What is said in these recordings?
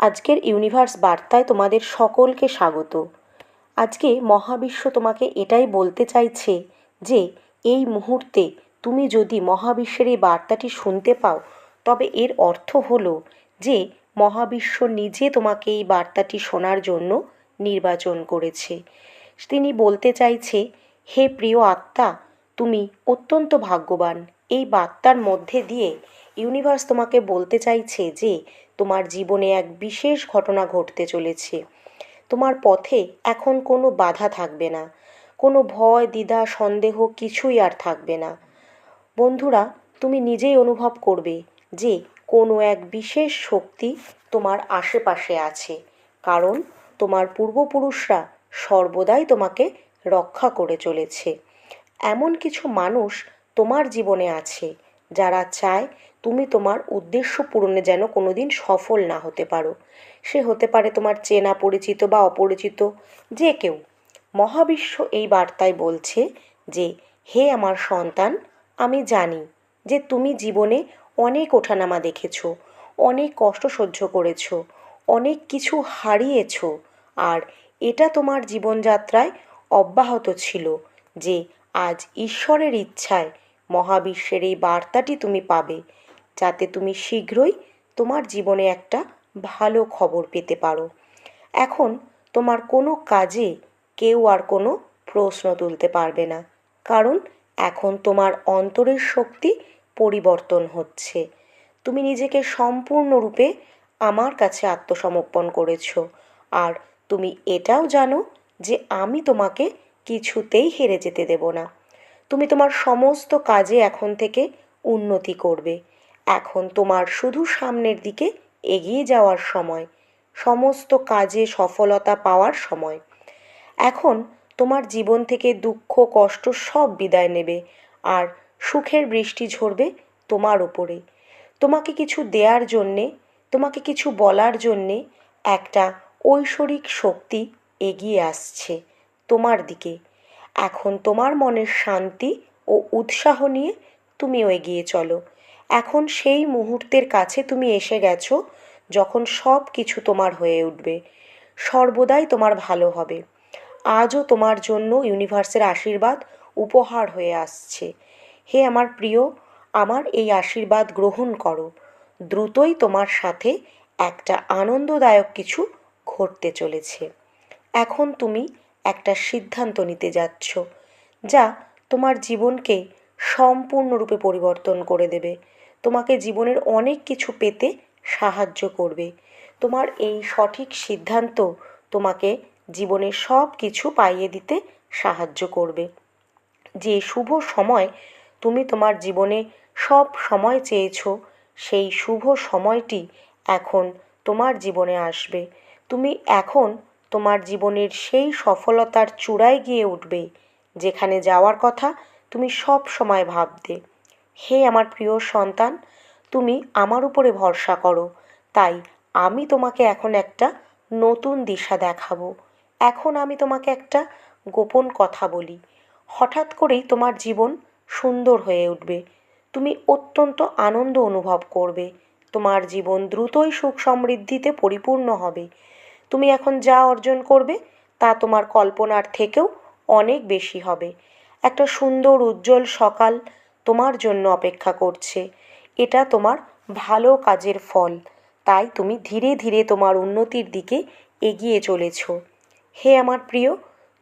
আজকের ইউনিভার্স বার্তায় তোমাদের সকলকে স্বাগত। আজকে মহাবিশ্ব তোমাকে এটাই বলতে চাইছে যে, এই মুহূর্তে তুমি যদি মহাবিশ্বের এই বার্তাটি শুনতে পাও, তবে এর অর্থ হলো যে, মহাবিশ্ব নিজে তোমাকে এই বার্তাটি শোনার জন্য নির্বাচন করেছে। তিনি বলতে চাইছে, হে প্রিয় আত্মা, তুমি অত্যন্ত ভাগ্যবান। এই বার্তার মধ্যে দিয়ে ইউনিভার্স তোমাকে বলতে চাইছে যে তোমার জীবনে এক বিশেষ ঘটনা ঘটতে চলেছে। তোমার পথে এখন কোনো বাধা থাকবে না। কোনো ভয়, দ্বিধা, সন্দেহ কিছুই আর থাকবে না। বন্ধুরা, তুমি নিজেই অনুভব করবে যে কোনো এক বিশেষ শক্তি তোমার আশেপাশে আছে। কারণ তোমার পূর্বপুরুষরা সর্বদাই তোমাকে রক্ষা করে চলেছে। এমন কিছু মানুষ তোমার জীবনে আছে যারা চায় তুমি তোমার উদ্দেশ্য পূরণে যেন কোনো দিন সফল না হতে পারো। সে হতে পারে তোমার চেনা পরিচিত বা অপরিচিত, যে কেউ। মহাবিশ্ব এই বার্তায় বলছে যে, হে আমার সন্তান, আমি জানি যে তুমি জীবনে অনেক ওঠানামা দেখেছ, অনেক কষ্ট সহ্য করেছ, অনেক কিছু হারিয়েছ, আর এটা তোমার জীবনযাত্রায় অব্যাহত ছিল যে, আজ ঈশ্বরের ইচ্ছায় মহাবিশ্বের এই বার্তাটি তুমি পাবে। যাতে তুমি শীঘ্রই তোমার জীবনে একটা ভালো খবর পেতে পারো। এখন তোমার কোনো কাজে কেউ আর কোনো প্রশ্ন তুলতে পারবে না, কারণ এখন তোমার অন্তরের শক্তি পরিবর্তন হচ্ছে। তুমি নিজেকে সম্পূর্ণরূপে আমার কাছে আত্মসমর্পণ করেছ, আর তুমি এটাও জানো যে আমি তোমাকে কিছুতেই হেরে যেতে দেব না। তুমি তোমার সমস্ত কাজে এখন থেকে উন্নতি করবে। এখন তোমার শুধু সামনের দিকে এগিয়ে যাওয়ার সময়, সমস্ত কাজে সফলতা পাওয়ার সময়। এখন তোমার জীবন থেকে দুঃখ, কষ্ট সব বিদায় নেবে আর সুখের বৃষ্টি ঝরবে তোমার ওপরে তোমাকে কিছু দেওয়ার জন্যে, তোমাকে কিছু বলার জন্যে একটা ঐশ্বরিক শক্তি এগিয়ে আসছে তোমার দিকে। এখন তোমার মনের শান্তি ও উৎসাহ নিয়ে তুমিও এগিয়ে চলো। এখন সেই মুহূর্তের কাছে তুমি এসে গেছো যখন সব কিছু তোমার হয়ে উঠবে। সর্বদাই তোমার ভালো হবে। আজও তোমার জন্য ইউনিভার্সের আশীর্বাদ উপহার হয়ে আসছে। হে আমার প্রিয়, আমার এই আশীর্বাদ গ্রহণ করো। দ্রুতই তোমার সাথে একটা আনন্দদায়ক কিছু ঘটতে চলেছে। এখন তুমি একটা সিদ্ধান্ত নিতে যাচ্ছ, যা তোমার জীবনকে সম্পূর্ণরূপে পরিবর্তন করে দেবে। তোমাকে জীবনের অনেক কিছু পেতে সাহায্য করবে। তোমার এই সঠিক সিদ্ধান্ত তোমাকে জীবনের সব কিছু পাইয়ে দিতে সাহায্য করবে। যে শুভ সময় তুমি তোমার জীবনে সব সময় চেয়েছ, সেই শুভ সময়টি এখন তোমার জীবনে আসবে। তুমি এখন তোমার জীবনের সেই সফলতার চূড়ায় গিয়ে উঠবে, যেখানে যাওয়ার কথা তুমি সব সময় ভাবতে, হে আমার প্রিয় সন্তান, তুমি আমার উপরে ভরসা করো। তাই আমি তোমাকে এখন একটা নতুন দিশা দেখাবো। এখন আমি তোমাকে একটা গোপন কথা বলি। হঠাৎ করেই তোমার জীবন সুন্দর হয়ে উঠবে। তুমি অত্যন্ত আনন্দ অনুভব করবে। তোমার জীবন দ্রুতই সুখ সমৃদ্ধিতে পরিপূর্ণ হবে। তুমি এখন যা অর্জন করবে, তা তোমার কল্পনার থেকেও অনেক বেশি হবে। একটা সুন্দর, উজ্জ্বল সকাল তোমার জন্য অপেক্ষা করছে। এটা তোমার ভালো কাজের ফল। তাই তুমি ধীরে ধীরে তোমার উন্নতির দিকে এগিয়ে চলেছ। হে আমার প্রিয়,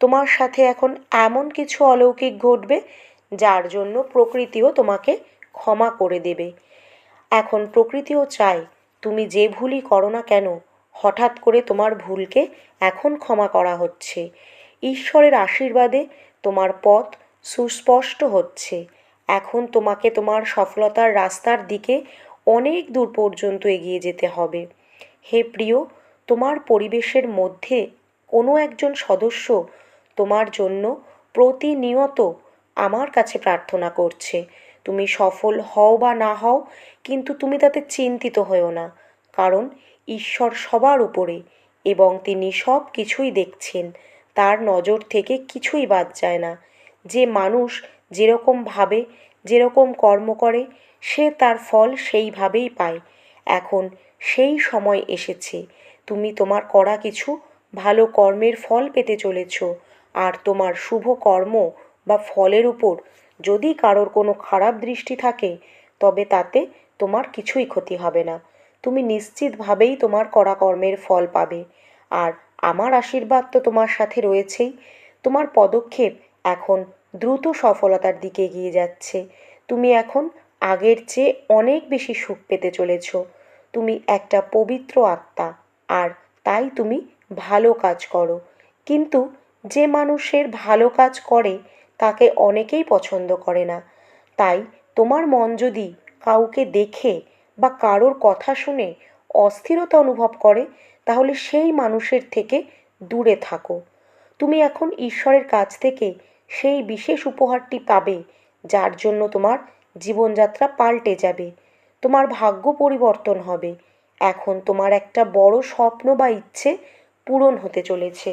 তোমার সাথে এখন এমন কিছু অলৌকিক ঘটবে যার জন্য প্রকৃতিও তোমাকে ক্ষমা করে দেবে। এখন প্রকৃতিও চায় তুমি যে ভুলই করো না কেন, হঠাৎ করে তোমার ভুলকে এখন ক্ষমা করা হচ্ছে। ঈশ্বরের আশীর্বাদে তোমার পথ সুস্পষ্ট হচ্ছে। এখন তোমাকে তোমার সফলতার রাস্তার দিকে অনেক দূর পর্যন্ত এগিয়ে যেতে হবে। হে প্রিয়, তোমার পরিবেশের মধ্যে কোনো একজন সদস্য তোমার জন্য প্রতিনিয়ত আমার কাছে প্রার্থনা করছে। তুমি সফল হও বা না হও, কিন্তু তুমি তাতে চিন্তিত হও না, কারণ ঈশ্বর সবার উপরে এবং তিনি সব কিছুই দেখছেন। তার নজর থেকে কিছুই বাদ যায় না। যে মানুষ যেরকম ভাবে, যেরকম কর্ম করে, সে তার ফল সেইভাবেই পায়। এখন সেই সময় এসেছে। তুমি তোমার করা কিছু ভালো কর্মের ফল পেতে চলেছ। আর তোমার শুভ কর্ম বা ফলের উপর যদি কারোর কোনো খারাপ দৃষ্টি থাকে, তবে তাতে তোমার কিছুই ক্ষতি হবে না। তুমি নিশ্চিতভাবেই তোমার করা কর্মের ফল পাবে। আর আমার আশীর্বাদ তো তোমার সাথে রয়েছেই। তোমার পদক্ষেপ এখন দ্রুত সফলতার দিকে এগিয়ে যাচ্ছে। তুমি এখন আগের চেয়ে অনেক বেশি সুখ পেতে চলেছ। তুমি একটা পবিত্র আত্মা, আর তাই তুমি ভালো কাজ করো। কিন্তু যে মানুষের ভালো কাজ করে, তাকে অনেকেই পছন্দ করে না। তাই তোমার মন যদি কাউকে দেখে বা কারোর কথা শুনে অস্থিরতা অনুভব করে, তাহলে সেই মানুষের থেকে দূরে থাকো। তুমি এখন ঈশ্বরের কাছ থেকে সেই বিশেষ উপহারটি পাবে, যার জন্য তোমার জীবনযাত্রা পাল্টে যাবে, তোমার ভাগ্য পরিবর্তন হবে। এখন তোমার একটা বড় স্বপ্ন বা ইচ্ছে পূরণ হতে চলেছে।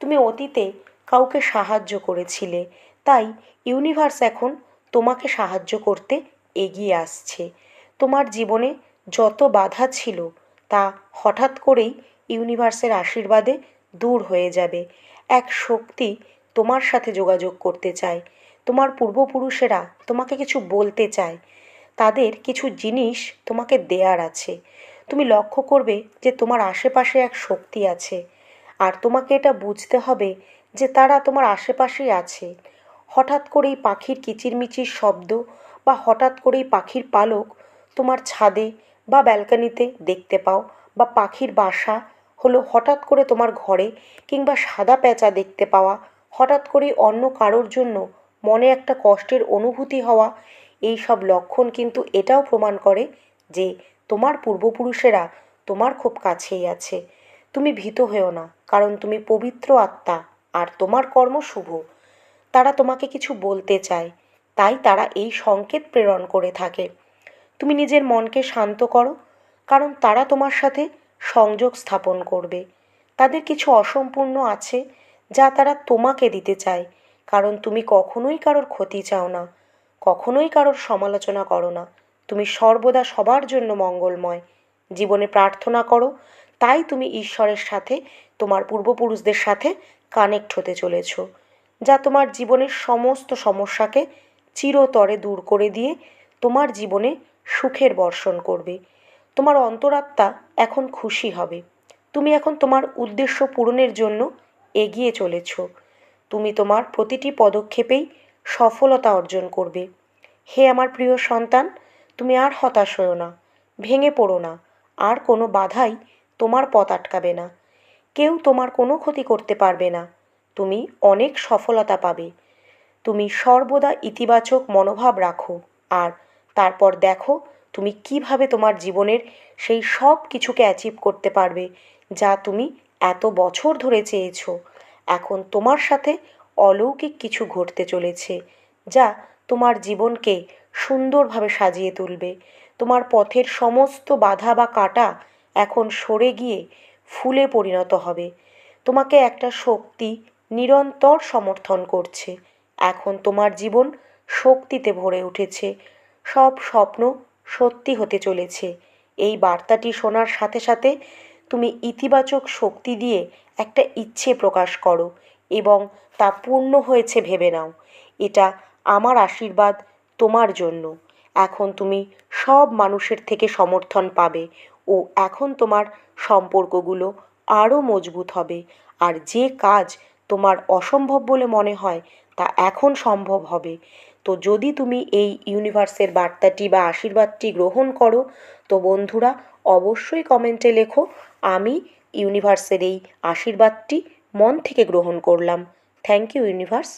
তুমি অতীতে কাউকে সাহায্য করেছিলে, তাই ইউনিভার্স এখন তোমাকে সাহায্য করতে এগিয়ে আসছে। তোমার জীবনে যত বাধা ছিল, তা হঠাৎ করেই ইউনিভার্সের আশীর্বাদে দূর হয়ে যাবে। এক শক্তি তোমার সাথে যোগাযোগ করতে চায় তোমার পূর্বপুরুষেরা তোমাকে কিছু বলতে চায়। তাদের কিছু জিনিস তোমাকে দেয়ার আছে। তুমি লক্ষ্য করবে যে তোমার আশেপাশে এক শক্তি আছে। আর তোমাকে এটা বুঝতে হবে যে তারা তোমার আশেপাশেই আছে। হঠাৎ করেই পাখির কিচিরমিচির শব্দ বা হঠাৎ করেই পাখির পালক তোমার ছাদে বা ব্যালকানিতে দেখতে পাও বা পাখির বাসা হলো হঠাৎ করে তোমার ঘরে কিংবা সাদা প্যাঁচা দেখতে পাওয়া হঠাৎ করেই অন্য কারোর জন্য মনে একটা কষ্টের অনুভূতি হওয়া এই সব লক্ষণ কিন্তু এটাও প্রমাণ করে যে তোমার পূর্বপুরুষেরা তোমার খুব কাছেই আছে। তুমি ভীত হয়েও না, কারণ তুমি পবিত্র আত্মা আর তোমার কর্ম শুভ। তারা তোমাকে কিছু বলতে চায়, তাই তারা এই সংকেত প্রেরণ করে থাকে। তুমি নিজের মনকে শান্ত করো, কারণ তারা তোমার সাথে সংযোগ স্থাপন করবে। তাদের কিছু অসম্পূর্ণ আছে যা তারা তোমাকে দিতে চায়। কারণ তুমি কখনোই কারোর ক্ষতি চাও না, কখনোই কারোর সমালোচনা করো না। তুমি সর্বদা সবার জন্য মঙ্গলময়। জীবনে প্রার্থনা করো, তাই তুমি ঈশ্বরের সাথে, তোমার পূর্বপুরুষদের সাথে কানেক্ট হতে চলেছ, যা তোমার জীবনের সমস্ত সমস্যাকে চিরতরে দূর করে দিয়ে তোমার জীবনে সুখের বর্ষণ করবে। তোমার অন্তরাত্মা এখন খুশি হবে। তুমি এখন তোমার উদ্দেশ্য পূরণের জন্য এগিয়ে চলেছ। তুমি তোমার প্রতিটি পদক্ষেপেই সফলতা অর্জন করবে। হে আমার প্রিয় সন্তান, তুমি আর হতাশ হও না, ভেঙে পড়ো না, আর কোনো বাধাই তোমার পথ আটকাবে না। কেউ তোমার কোনো ক্ষতি করতে পারবে না, তুমি অনেক সফলতা পাবে। তুমি সর্বদা ইতিবাচক মনোভাব রাখো, আর তারপর দেখো তুমি কীভাবে তোমার জীবনের সেই সব কিছুকে অ্যাচিভ করতে পারবে, যা তুমি এত বছর ধরে চেয়েছো। এখন তোমার সাথে অলৌকিক কিছু ঘটতে চলেছে, যা তোমার জীবনকে সুন্দরভাবে সাজিয়ে তুলবে। তোমার পথের সমস্ত বাধা বা কাটা এখন সরে গিয়ে ফুলে পরিণত হবে। তোমাকে একটা শক্তি নিরন্তর সমর্থন করছে। এখন তোমার জীবন শক্তিতে ভরে উঠেছে। সব স্বপ্ন সত্যি হতে চলেছে। এই বার্তাটি শোনার সাথে সাথে তুমি ইতিবাচক শক্তি দিয়ে একটা ইচ্ছে প্রকাশ করো এবং তা পূর্ণ হয়েছে ভেবে নাও। এটা আমার আশীর্বাদ তোমার জন্য। এখন তুমি সব মানুষের থেকে সমর্থন পাবে ও এখন তোমার সম্পর্কগুলো আরও মজবুত হবে। আর যে কাজ তোমার অসম্ভব বলে মনে হয় তা এখন সম্ভব হবে। তো যদি তুমি এই ইউনিভার্সের বার্তাটি বা আশীর্বাদটি গ্রহণ করো, তো বন্ধুরা অবশ্যই কমেন্টে লেখো আমি ইউনিভার্সের এই আশীর্বাদটি মন থেকে গ্রহণ করলাম। Thank you universe